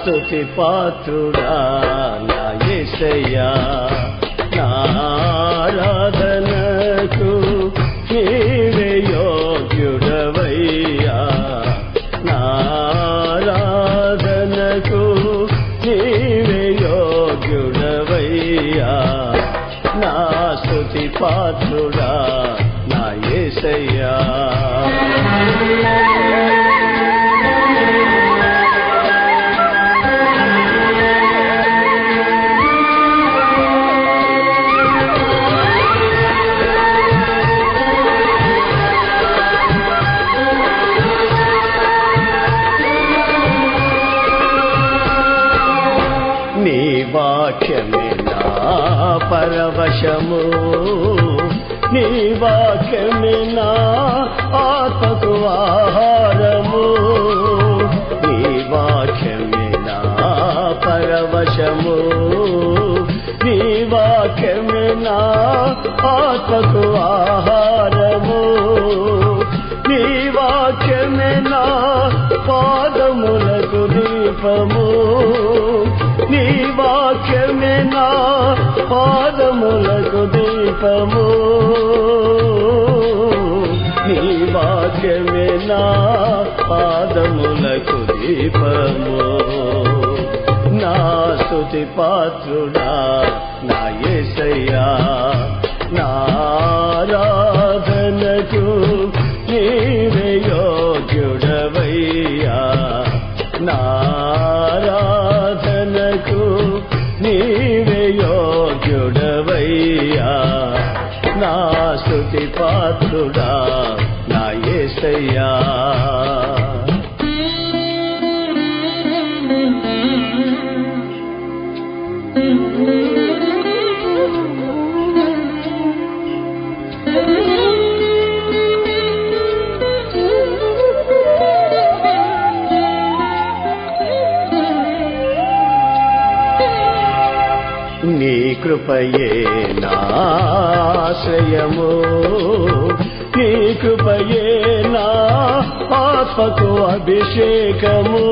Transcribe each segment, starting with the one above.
స్తుతి పాత్రుడా నా యేసయ్యా నా ఆరాధనకు నీవే యోగ్యుడవయ్యా. నా ఆరాధనకు నీవే యోగ్యుడవయ్యా. నా స్తుతి పాత్రుడా వాక్యమే నా పరవశము. నీ వాక్యమే నా ఆత్మకు ఆహారము నీ వాక్యమే నా పరవశము. నీ వాక్యమే నా ఆత్మకు నా పాదములకు దీపము. నీ వాక్యమే నా పాదములకు దీపము. నా స్తుతి పాత్రుడా నా ఏసయ్యా నారాధనకు నీ యోగ్యుడవయ్యా నా స్తుతి పాత్రుడా నా ఏసయ్యా. కృపయే నాశ్రయము నీ కృపయే నా ఆత్మకు అభిషేకము.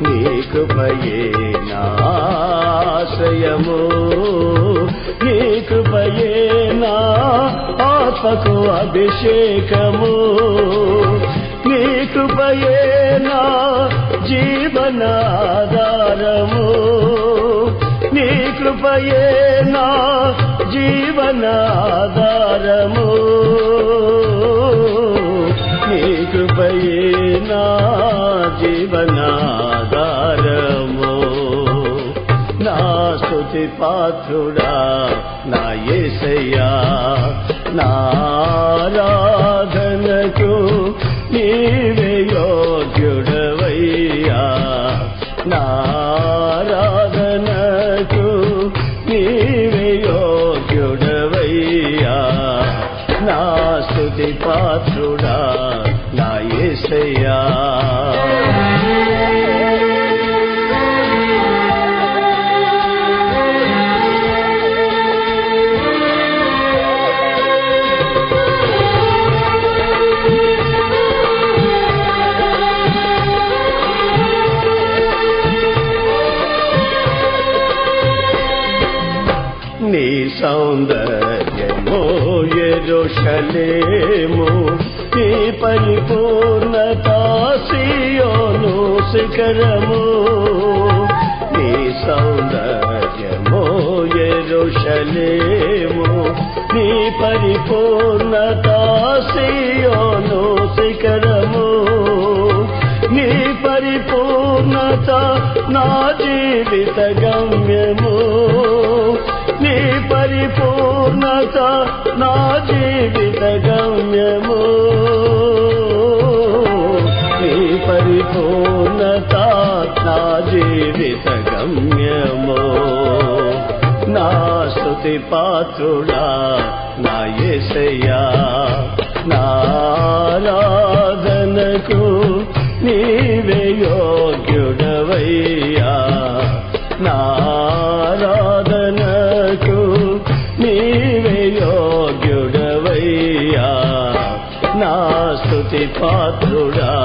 నీ కృపయే నాశ్రయము నీ కృపయే నా ఆత్మకు అభిషేకము. నీ కృపయే నా కృపయే నా జీవనాధారము. నీ కృపయే నా జీవనాధారము. నా స్తుతి పాత్రుడా నా ఏసయ్యా నారాధనకు నీవే యోగ్యుడవయ్యా. నా యేసయ్యా నీ సౌందర్యమో ఎరుషలేము నీ పరిపూర్ణత సియోను శిఖరము. నీ సౌందర్యమో ఎరుషలేము. నీ పరిపూర్ణత సియోను శిఖరము. నీ పరిపూర్ణత నా జీవిత గమ్యము. నీ పరిపూర్ణత నా జీవిత గమ్యము. నా జీవిత గమ్యము నా స్తుతి పాత్రుడా నా యేసయ్యా నా నీవే యోగ్యుడవయ్యా. నారాధనకు నీవే యోగ్యుడవయ్యా. నా స్తుతి పాత్రుడా